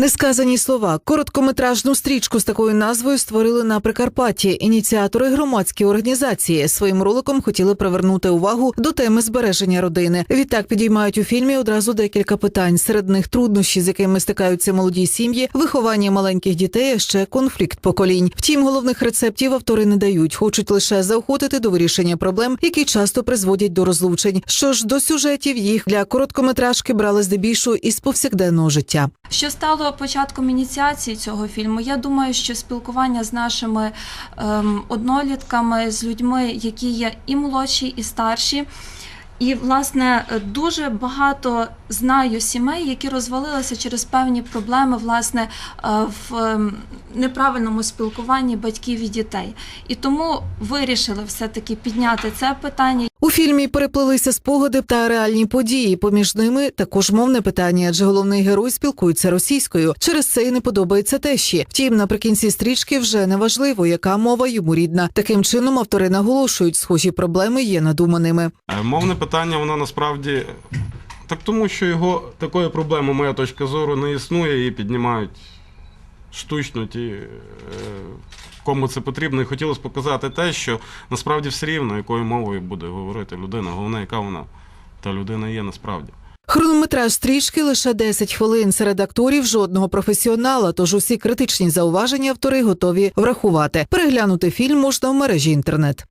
Несказані слова. Короткометражну стрічку з такою назвою створили на Прикарпатті. Ініціатори громадські організації своїм роликом хотіли привернути увагу до теми збереження родини. Відтак підіймають у фільмі одразу декілька питань. Серед них труднощі, з якими стикаються молоді сім'ї, виховання маленьких дітей, а ще конфлікт поколінь. Втім, головних рецептів автори не дають, хочуть лише заохотити до вирішення проблем, які часто призводять до розлучень. Що ж до сюжетів їх для короткометражки брали здебільшого із повсякденного життя. Що стало початком ініціації цього фільму? Я думаю, що спілкування з нашими ем, однолітками, з людьми, які є і молодші, і старші. І, власне, дуже багато знаю сімей, які розвалилися через певні проблеми, власне, е, в ем, неправильному спілкуванні батьків і дітей. І тому вирішили все-таки підняти це питання. У фільмі переплилися спогади та реальні події. Поміж ними також мовне питання, адже головний герой спілкується російською. Через це й не подобається тещі. Втім, наприкінці стрічки вже не важливо, яка мова йому рідна. Таким чином автори наголошують, схожі проблеми є надуманими. Е, Мовне питання, воно насправді так тому, що його такої проблеми, моя точка зору, не існує, її піднімають штучно ті, е, кому це потрібно. І хотілося показати те, що насправді все рівно, якою мовою буде говорити людина. Головне, яка вона та людина є насправді. Хронометраж стрічки лише 10 хвилин. Серед акторів жодного професіонала, тож усі критичні зауваження автори готові врахувати. Переглянути фільм можна в мережі інтернет.